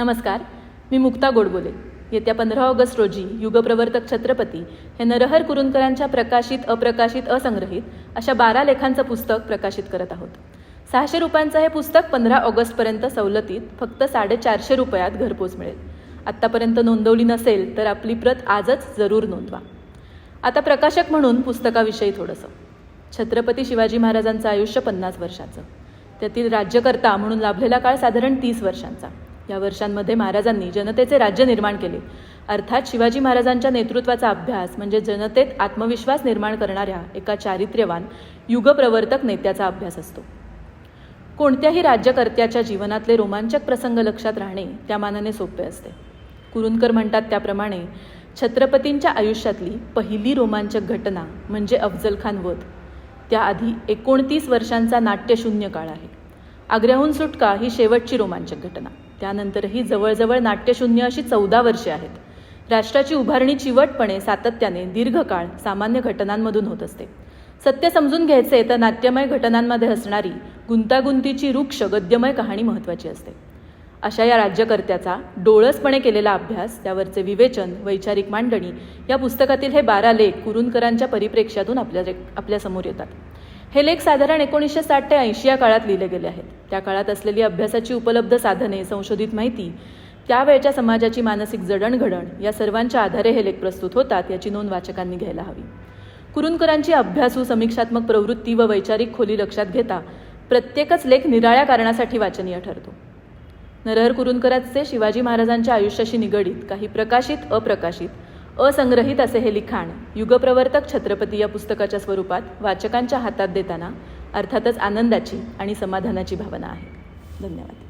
नमस्कार मी मुक्ता गोडबोले. येत्या पंधरा ऑगस्ट रोजी युगप्रवर्तक छत्रपती हे नरहर कुरुंदकरांच्या प्रकाशित अप्रकाशित असंग्रहित अशा बारा लेखांचं पुस्तक प्रकाशित करत आहोत. सहाशे रुपयांचं हे पुस्तक पंधरा ऑगस्टपर्यंत सवलतीत फक्त साडेचारशे रुपयात घरपोच मिळेल. आत्तापर्यंत नोंदवली नसेल तर आपली प्रत आजच जरूर नोंदवा. आता प्रकाशक म्हणून पुस्तकाविषयी थोडंसं. छत्रपती शिवाजी महाराजांचं आयुष्य पन्नास वर्षाचं. त्यातील राज्यकर्ता म्हणून लाभलेला काळ साधारण तीस वर्षांचा. या वर्षांमध्ये महाराजांनी जनतेचे राज्य निर्माण केले. अर्थात शिवाजी महाराजांच्या नेतृत्वाचा अभ्यास म्हणजे जनतेत आत्मविश्वास निर्माण करणाऱ्या एका चारित्र्यवान युगप्रवर्तक नेत्याचा अभ्यास असतो. कोणत्याही राज्यकर्त्याच्या जीवनातले रोमांचक प्रसंग लक्षात राहणे त्या मानाने सोपे असते. कुरुंदकर म्हणतात त्याप्रमाणे छत्रपतींच्या आयुष्यातली पहिली रोमांचक घटना म्हणजे अफजल खान वध. त्याआधी एकोणतीस वर्षांचा नाट्यशून्य काळ आहे. आग्र्याहून सुटका ही शेवटची रोमांचक घटना. त्यानंतरही जवळजवळ नाट्यशून्य अशी चौदा वर्षे आहेत. राष्ट्राची उभारणी चिवटपणे सातत्याने दीर्घकाळ सामान्य घटनांमधून होत असते. सत्य समजून घ्यायचे तर नाट्यमय घटनांमध्ये असणारी गुंतागुंतीची रुक्ष गद्यमय कहाणी महत्त्वाची असते. अशा या राज्यकर्त्याचा डोळसपणे केलेला अभ्यास त्यावरचे विवेचन वैचारिक मांडणी या पुस्तकातील हे बारा लेख कुरुंदकरांच्या परिप्रेक्ष्यातून आपल्या आपल्यासमोर येतात. हे लेख साधारण एकोणीसशे साठ ते ऐंशी या काळात लिहिले गेले आहेत. त्या काळात असलेली अभ्यासाची उपलब्ध साधने संशोधित माहिती त्यावेळच्या समाजाची मानसिक जडणघडण या सर्वांच्या आधारे हे लेख प्रस्तुत होतात याची नोंद वाचकांनी घ्यायला हवी. कुरुंदकरांची अभ्यासू समीक्षात्मक प्रवृत्ती व वैचारिक खोली लक्षात घेता प्रत्येकच लेख निराळ्या कारणासाठी वाचनीय ठरतो. नरहर कुरुंदकरांचे शिवाजी महाराजांच्या आयुष्याशी निगडीत काही प्रकाशित अप्रकाशित असंग्रहित असे हे लिखाण युगप्रवर्तक छत्रपती या पुस्तकाच्या स्वरूपात वाचकांच्या हातात देताना अर्थातच आनंदाची आणि समाधानाची भावना आहे. धन्यवाद.